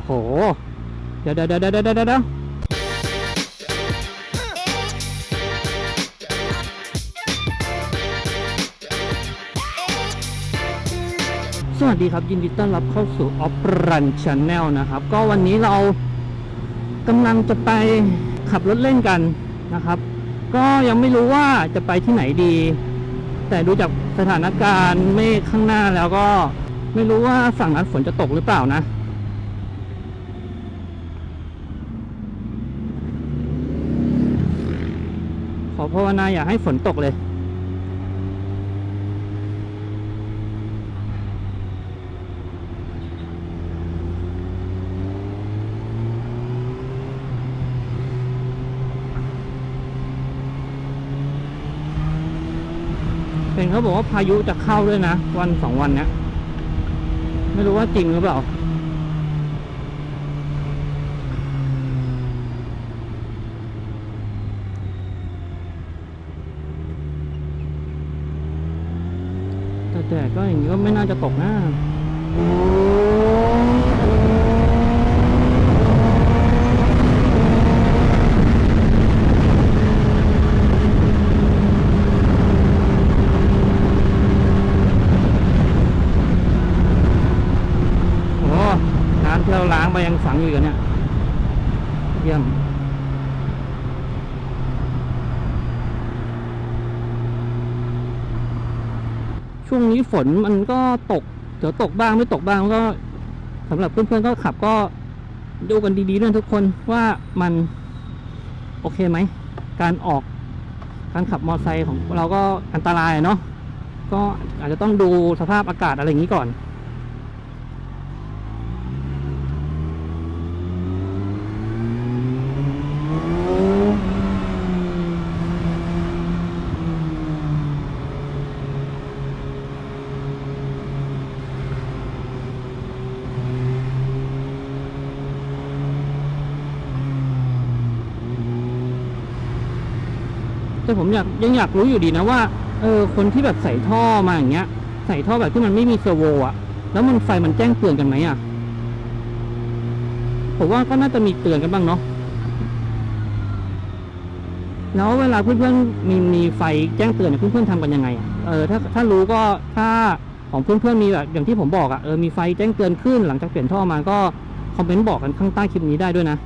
อ้โห เดี๋ยวเดี๋ยวเดี๋ยวเดี๋ยวเดี๋ยวสวัสดีครับ ยินดีต้อนรับเข้าสู่ o p r u n Channel นะครับ ก็วันนี้เรากำลังจะไปขับรถเล่นกันนะครับ ก็ยังไม่รู้ว่าจะไปที่ไหนดี แต่ดูจากสถานการณ์เมฆข้างหน้าแล้วก็ไม่รู้ว่าฝั่งนั้นฝนจะตกหรือเปล่านะ ภาวนาอย่าให้ฝนตกเลย เป็นเขาบอกว่าพายุจะเข้าด้วยนะ วันสองวันเนี้ย ไม่รู้ว่าจริงหรือเปล่า แต่ก็อย่างนี้ก็ไม่น่าจะตกนะโอ้น้ำที่เราล้างไปยังฝังอยู่กันเนี่ย เยี่ยม ช่วงนี้ฝนมันก็ตก เดี๋ยวตกบ้างไม่ตกบ้างก็สำหรับเพื่อนๆก็ขับก็ดูกันดีๆด้วยทุกคนว่ามันโอเคไหม การออกการขับมอเตอร์ไซค์ของเราก็อันตรายเนาะก็อาจจะต้องดูสภาพอากาศอะไรอย่างนี้ก่อน แต่ผมอยากยังอยากรู้อยู่ดีนะว่าเออคนที่แบบใส่ท่อมาอย่างเงี้ย ใส่ท่อแบบที่มันไม่มีเซอร์โวอะแล้วมันไฟมันแจ้งเตือนกันไหมอะผมว่าก็น่าจะมีเตือนกันบ้างเนาะแล้วเวลาเพื่อนๆมีมีไฟแจ้งเตือนเนี่ยเพื่อนๆทำกันยังไงอะเออถ้าถ้ารู้ก็ถ้าของเพื่อนๆมีแบบอย่างที่ผมบอกอะเออมีไฟแจ้งเตือนขึ้นหลังจากเปลี่ยนท่อมาก็คอมเมนต์บอกกันข้างใต้คลิปนี้ได้ด้วยนะ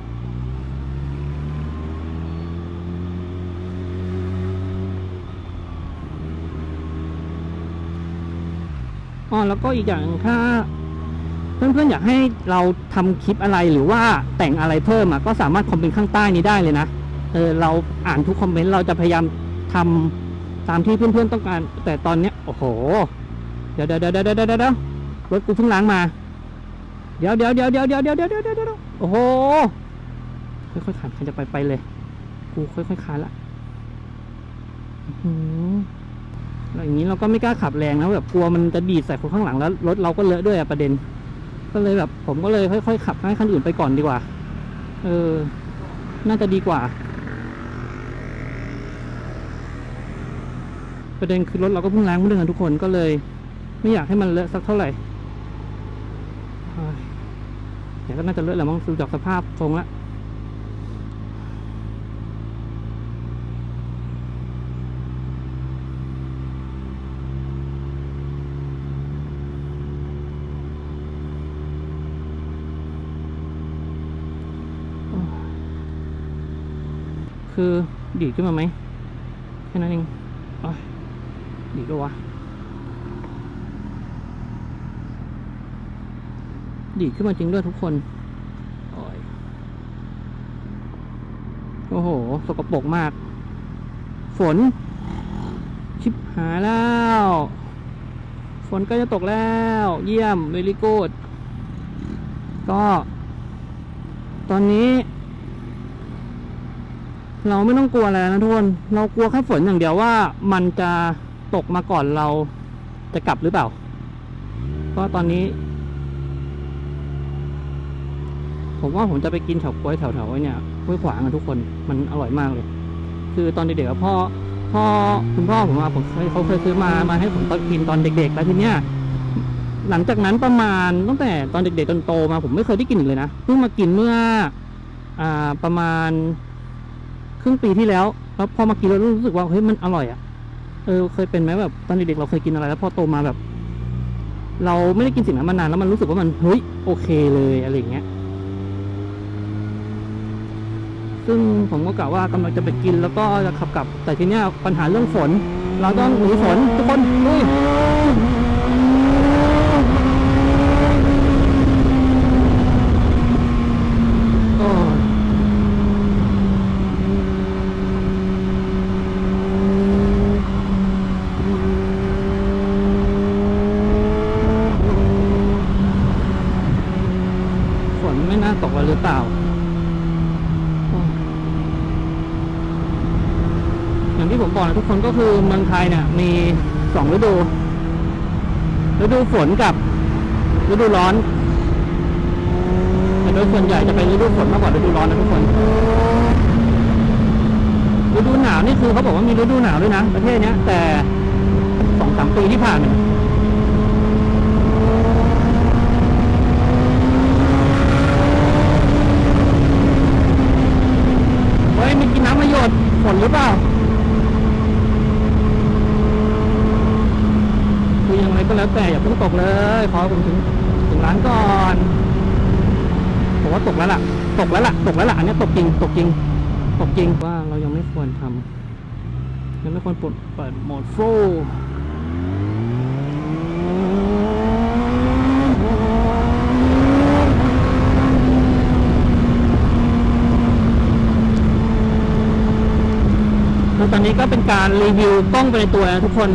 อ๋อแล้วก็อีกอย่างถ้า เพื่อนๆอยากให้เราทำคลิปอะไรหรือว่าแต่งอะไรเพิ่มอะก็สามารถคอมเมนต์ข้างใต้นี้ได้เลยนะเออเราอ่านทุกคอมเมนต์เราจะพยายามทำตามที่เพื่อนๆต้องการ แต่ตอนเนี้ยโอ้โหเดี๋ยวเดี๋ยวเดี๋ยวเดี๋ยวเดี๋ยวเดี๋ยวรถกูเพิ่งล้างมา เดี๋ยวเดี๋ยวเดี๋ยวเดี๋ยวเดี๋ยวเดี๋ยวเดี๋ยวเดี๋ยวเดี๋ยวโอ้โหค่อยๆขานใครจะไปไปเลย กูค่อยๆคานละอื้อหือ แล้วอย่างนี้เราก็ไม่กล้าขับแรงนะแบบกลัวมันจะดีดใส่คนข้างหลังแล้วรถเราก็เลอะด้วยอะประเด็น ก็เลยแบบ ผมก็เลยค่อยๆขับให้คันอื่นไปก่อนดีกว่า เออ น่าจะดีกว่า ประเด็นคือรถเราก็เพิ่งล้างเมื่อเดือนทุกคนก็เลย ไม่อยากให้มันเลอะสักเท่าไหร่เดี๋ยวก็น่าจะเลอะแหละมั้งดูจากสภาพทรงละ คือดีดขึ้นมาไหมแค่นั้นเองอดีดด้วยวะดีดขึ้นมาจริงด้วยทุกคนโอ้โห สกปรกมาก ฝน ชิบหายแล้ว ฝนก็จะตกแล้ว เยี่ยมเวลิโกดก็ ตอนนี้ เราไม่ต้องกลัวอะไรนะทุกคนเรากลัวแค่ฝนอย่างเดียวว่ามันจะตกมาก่อนเราจะกลับหรือเปล่าเพราะตอนนี้ ผมว่าผมจะไปกินเฉาก๊วยแถวๆไอ้เนี่ยห้วยขวางอะทุกคนมันอร่อยมากเลย คือตอนเด็กๆพ่อพ่อคุณพ่อผมมาผมเคยเขาเคยซื้อมามาให้ผมตอนกินตอนเด็ก ๆ แล้วทีเนี้ยหลังจากนั้นประมาณตั้งแต่ตอนเด็กๆจนโตมาผมไม่เคยได้กินเลยนะเพิ่งมากินเมื่อ อ่าประมาณ ครึ่งปีที่แล้ว แล้วพอมากินแล้วรู้สึกว่าเฮ้ยมันอร่อยอะ่ะเออเคยเป็นไหมแบบตอนเด็กๆเราเคยกินอะไรแล้วพอโตมาแบบ เราไม่ได้กินสิ่งนั้นมานานแล้วมันรู้สึกว่ามันเฮ้ยโอเคเลยอะไรเงี้ย ซึ่งผมก็กะว่ากำลังจะไปกินแล้วก็จะขับกลับ แต่ทีเนี้ยปัญหาเรื่องฝน เราต้องหนีฝนทุกคนลุยโอ้ยฝนไม่น่าตกแล้วหรือเปล่า อย่าง ที่ผมบอกนะทุกคนก็คือเมืองไทยเนี่ยมีสองฤดู ฤดูฝนกับฤดูร้อน แต่โดยส่วนใหญ่จะเป็นฤดูฝนมากกว่าฤดูร้อนนะทุกคน ฤดูหนาวนี่คือเขาบอกว่ามีฤดูหนาวด้วยนะประเทศเนี้ย แต่สองสามปีที่ผ่านมาเฮ้ยมีกินน้ำมะหยดฝนหรือเปล่า คือยังไงก็ แล้วแต่อย่าเพิ่งตกเลยขอให้ผมถึงถึงร้านก่อนผมว่าตกแล้วล่ะ ตกแล้วล่ะ ตกแล้วล่ะ อันนี้ตกจริง ตกจริง ตกจริงว่าเรายังไม่ควรทำยังไม่ควรเปิดเปิดโหมดโฟล์คือตอนนี้ก็เป็นการรีวิวกล้องไปในตัวนะทุกคน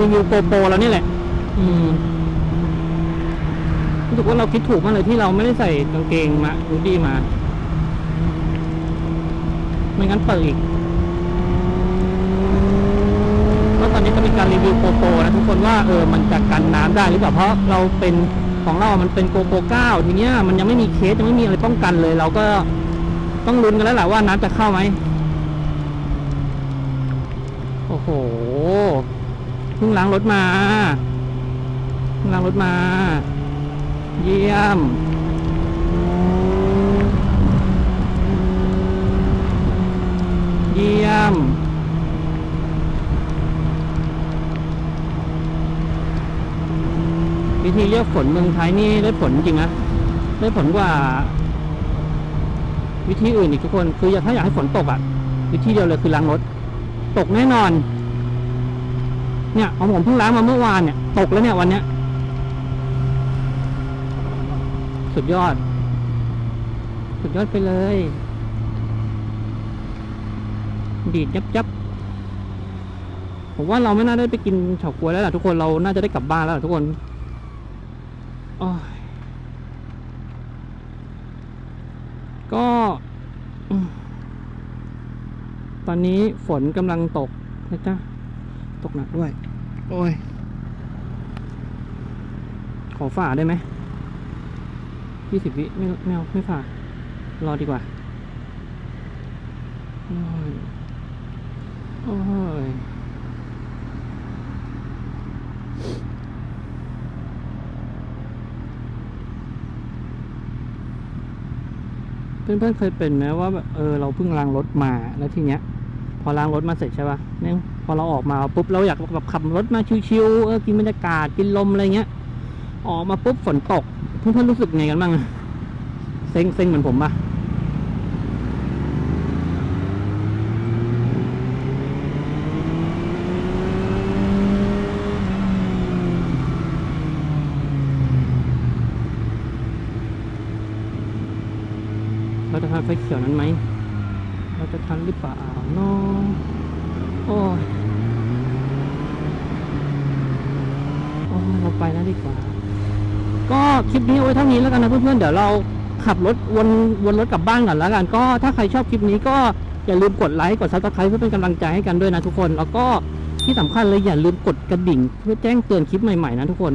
รีวิวโปรโปรแล้วนี่แหละ อืมรู้สึกว่าเราคิดถูกมากเลยที่เราไม่ได้ใส่กางเกงมาดูดีมา ไม่งั้นเปิดอีกก็ตอนนี้ก็มีการรีวิวโปโปนะทุกคนว่าเออมันจะกันน้ำได้หรือเปล่าเพราะเราเป็นของเรา มันเป็นโกโปเก้าทีเนี้ยมันยังไม่มีเคสยังไม่มีอะไรป้องกันเลย เราก็ต้องลุ้นกันแล้วแหละว่าน้ำจะเข้าไหมโอ้โหเพิ่งล้างรถมา เพิ่งล้างรถมา เยี่ยม เยี่ยม วิธีเรียกฝนเมืองไทยนี่ได้ผลจริงนะได้ผลกว่า วิธีอื่นอีกทุกคน คืออยากถ้าอยากให้ฝนตกอะ่ะ วิธีเดียวเลยคือล้างรถ ตกแน่นอน เนี่ยของผมเพิ่งล้างมาเมื่อวานเนี่ย ตกแล้วเนี่ยวันเนี้ย สุดยอด สุดยอดไปเลย ดีดยับยับผมว่าเราไม่น่าได้ไปกินเฉาก๊วยแล้วล่ะทุกคนเราน่าจะได้กลับบ้านแล้วล่ะทุกคนก็ ตอนนี้ฝนกำลังตกนะจ๊ะ ตกหนักด้วย โอ้ย ขอฝ่าได้ไหม ยี่สิบวิไม่ไม่เอาไม่ฝ่ารอดีกว่า โอ้ย โอ้ย เพื่อนๆเคยเป็นไหมว่าแบบเออเราเพิ่งล้างรถมาแล้วทีเนี้ย พอล้างรถมาเสร็จใช่ป่ะเนี่ยพอเราออกมาปุ๊บเราอยากแบบขับรถมาชิวๆเออกินบรรยากาศกินลมอะไรเงี้ย ออกมาปุ๊บฝนตก เพื่อนๆรู้สึกไงกันบ้างเซ็งเซ็งเหมือนผมปะเราจะทันไฟเขียวนั้นไหม เราจะทันหรือเปล่าเนาะโอ้ยโอ้เราไปแล้วดีกว่า ก็คลิปนี้เอาไว้เท่านี้แล้วกันนะเพื่อนๆเดี๋ยวเราขับรถวนวนรถกลับบ้านก่อนแล้วกันก็ถ้าใครชอบคลิปนี้ก็อย่าลืมกดไลค์กดซับสไครต์เพื่อเป็นกำลังใจให้กันด้วยนะทุกคน แล้วก็ที่สำคัญเลยอย่าลืมกดกระดิ่ง เพื่อแจ้งเตือนคลิปใหม่ๆนะทุกคน